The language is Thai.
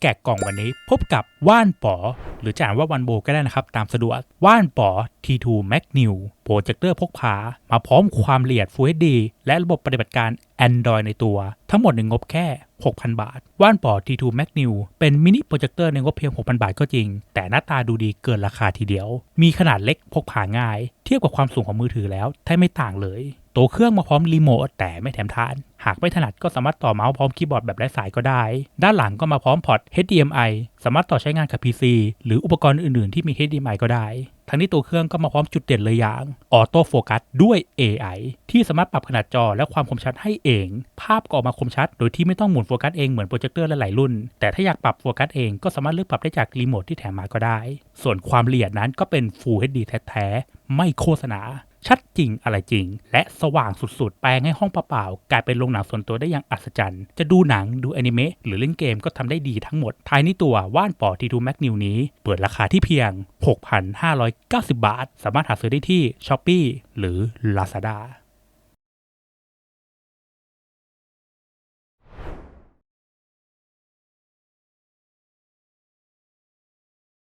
แกะกล่องวันนี้พบกับว่านป๋อ หรือจะอ่านว่าวันโบก็ได้นะครับ ตามสะดวกว่านป๋อ T2 Max New โปรเจคเตอร์พกพา มาพร้อมความละเอียด Full HD และระบบปฏิบัติการ Android ในตัว ทั้งหมดในงบแค่ 6,000 บาท ว่านป๋อ T2 Max New เป็นมินิโปรเจคเตอร์ในงบเพียง 6,000 บาทก็จริง แต่หน้าตาดูดีเกินราคาทีเดียว มีขนาดเล็กพกพาง่าย เทียบกับความสูงของมือถือแล้วแทบไม่ต่างเลย ตัวเครื่องมาพร้อมรีโมทแต่ไม่แถมทาน หากไม่ถนัดก็สามารถต่อเมาส์พร้อมคีย์บอร์ดแบบไร้สายก็ได้ ด้านหลังก็มาพร้อมพอร์ต HDMI สามารถต่อใช้งานกับ PC หรืออุปกรณ์อื่นๆที่มี HDMI ก็ได้ ทั้งนี้ตัวเครื่องก็มาพร้อมจุดเด่นเลยอย่างออโต้โฟกัสด้วย AI ที่สามารถปรับขนาดจอและความคมชัดให้เอง ภาพก็ออกมาคมชัด โดยที่ไม่ต้องหมุนโฟกัสเองเหมือนโปรเจคเตอร์หลายรุ่น แต่ถ้าอยากปรับโฟกัสเองก็สามารถเลือกปรับได้จากรีโมทที่แถมมาก็ได้ ส่วนความละเอียดนั้นก็เป็น Full HD แท้ๆ ไม่โฆษณา ชัดจริงอะไรจริง และสว่างสุดๆ แปลงให้ห้องเปล่าๆกลายเป็นโรงหนังส่วนตัวได้อย่างอัศจรรย์ จะดูหนังดูอนิเมะหรือเล่นเกมก็ทำได้ดีทั้งหมด ท้ายนี้ตัวว่านปอทีทูแม็กนิวนี้ เปิดราคาที่เพียง 6,590 บาท สามารถหาซื้อได้ที่ช้อป e e หรือ Lazada